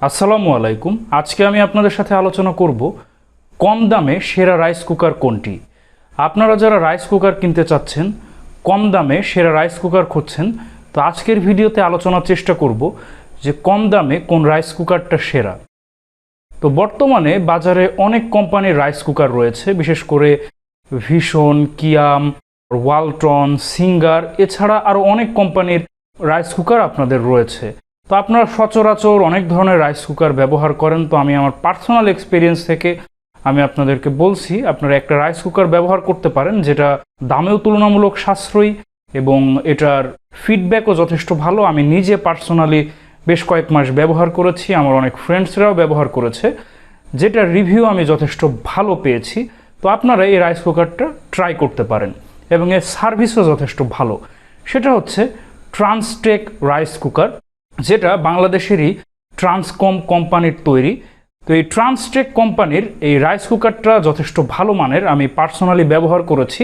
আসসালামু আলাইকুম। আজকে আমি আপনাদের সাথে আলোচনা করব কম দামে সেরা রাইস কুকার কোনটি? আপনারা যারা রাইস কুকার কিনতে চাচ্ছেন, কম দামে সেরা রাইস কুকার খুঁজছেন, তো আজকের ভিডিওতে আলোচনার চেষ্টা করব যে কম দামে কোন রাইস কুকারটা সেরা। তো বর্তমানে বাজারে অনেক কোম্পানির রাইস কুকার রয়েছে, বিশেষ করে ভীষণ, কিয়াম, ওয়ালটন, সিঙ্গার, এছাড়া আরও অনেক কোম্পানির রাইস কুকার আপনাদের রয়েছে। তো আপনারা সচরাচর অনেক ধরনের রাইস কুকার ব্যবহার করেন। তো আমি আমার পার্সোনাল এক্সপিরিয়েন্স থেকে আমি আপনাদেরকে বলছি, আপনারা একটা রাইস কুকার ব্যবহার করতে পারেন, যেটা দামেও তুলনামূলক সাশ্রয়ী এবং এটার ফিডব্যাকও যথেষ্ট ভালো। আমি নিজে পার্সোনালি বেশ কয়েক মাস ব্যবহার করেছি, আমার অনেক ফ্রেন্ডসরাও ব্যবহার করেছে, যেটার রিভিউ আমি যথেষ্ট ভালো পেয়েছি। তো আপনারা এই রাইস কুকারটা ট্রাই করতে পারেন এবং এর সার্ভিসও যথেষ্ট ভালো। সেটা হচ্ছে ট্রান্সটেক রাইস কুকার যেটা বাংলাদেশেরই ট্রান্সকম কোম্পানির তৈরি। তো এই ট্রান্সটেক কোম্পানির এই রাইস কুকারটা যথেষ্ট ভালো মানের, আমি পার্সোনালি ব্যবহার করেছি।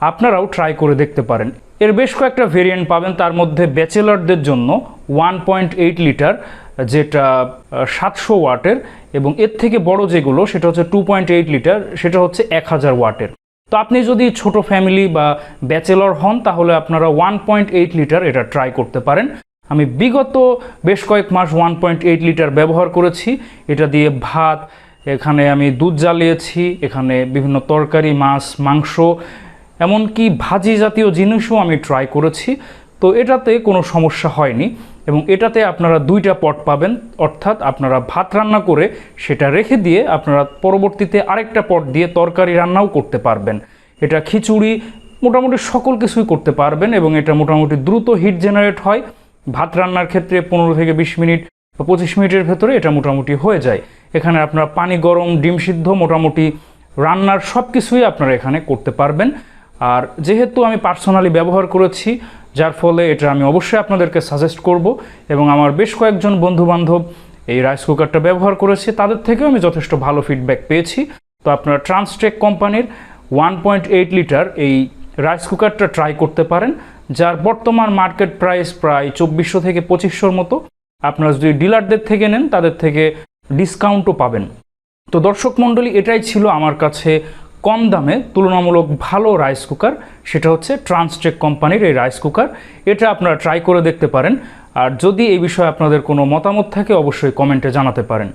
আপনারাও ট্রাই করে দেখতে পারেন। এর বেশ কয়েকটা ভেরিয়েন্ট পাবেন, তার মধ্যে ব্যাচেলারদের জন্য ওয়ান পয়েন্ট এইট লিটার, যেটা সাতশো ওয়াটের, এবং এর থেকে বড় যেগুলো, সেটা হচ্ছে টু পয়েন্ট এইট লিটার, সেটা হচ্ছে এক হাজার ওয়াটের। তো আপনি যদি ছোট ফ্যামিলি বা ব্যাচেলর হন, তাহলে আপনারা ওয়ান পয়েন্ট এইট লিটার এটা ট্রাই করতে পারেন। আমি বিগত বেশ কয়েক মাস ওয়ান পয়েন্ট এইট লিটার ব্যবহার করেছি। এটা দিয়ে ভাত, এখানে আমি দুধ জ্বালিয়েছি, এখানে বিভিন্ন তরকারি, মাছ, মাংস, এমনকি ভাজি জাতীয় জিনিসও আমি ট্রাই করেছি। তো এটাতে কোনো সমস্যা হয়নি এবং এটাতে আপনারা দুইটা পট পাবেন, অর্থাৎ আপনারা ভাত রান্না করে সেটা রেখে দিয়ে আপনারা পরবর্তীতে আরেকটা পট দিয়ে তরকারি রান্নাও করতে পারবেন। এটা খিচুড়ি মোটামুটি সকল কিছুই করতে পারবেন এবং এটা মোটামুটি দ্রুত হিট জেনারেট হয়। ভাত রান্নার ক্ষেত্রে পনেরো থেকে বিশ মিনিট বা পঁচিশ মিনিটের ভেতরে এটা মোটামুটি হয়ে যায়। এখানে আপনারা পানি গরম, ডিম সিদ্ধ মোটামুটি রান্নার সব কিছুই আপনারা এখানে করতে পারবেন। আর যেহেতু আমি পার্সোনালি ব্যবহার করেছি, যার ফলে এটা আমি অবশ্যই আপনাদেরকে সাজেস্ট করব এবং আমার বেশ কয়েকজন বন্ধু বান্ধব এই রাইস কুকারটা ব্যবহার করেছে, তাদের থেকেও আমি যথেষ্ট ভালো ফিডব্যাক পেয়েছি। তো আপনারা ট্রান্সটেক কোম্পানির ওয়ান পয়েন্ট এইট লিটার এই রাইস কুকারটা ট্রাই করতে পারেন। যার বর্তমান মার্কেট প্রাইস প্রায় চব্বিশশো থেকে পঁচিশশোর মতো। আপনারা যদি ডিলারদের থেকে নেন, তাদের থেকে ডিসকাউন্টও পাবেন। তো দর্শক মণ্ডলী, এটাই ছিল আমার কাছে কম দামে তুলনামূলক ভালো রাইস কুকার। সেটা হচ্ছে ট্রান্সটেক কোম্পানির এই রাইস কুকার। এটা আপনারা ট্রাই করে দেখতে পারেন। আর যদি এই বিষয়ে আপনাদের কোনো মতামত থাকে, অবশ্যই কমেন্টে জানাতে পারেন।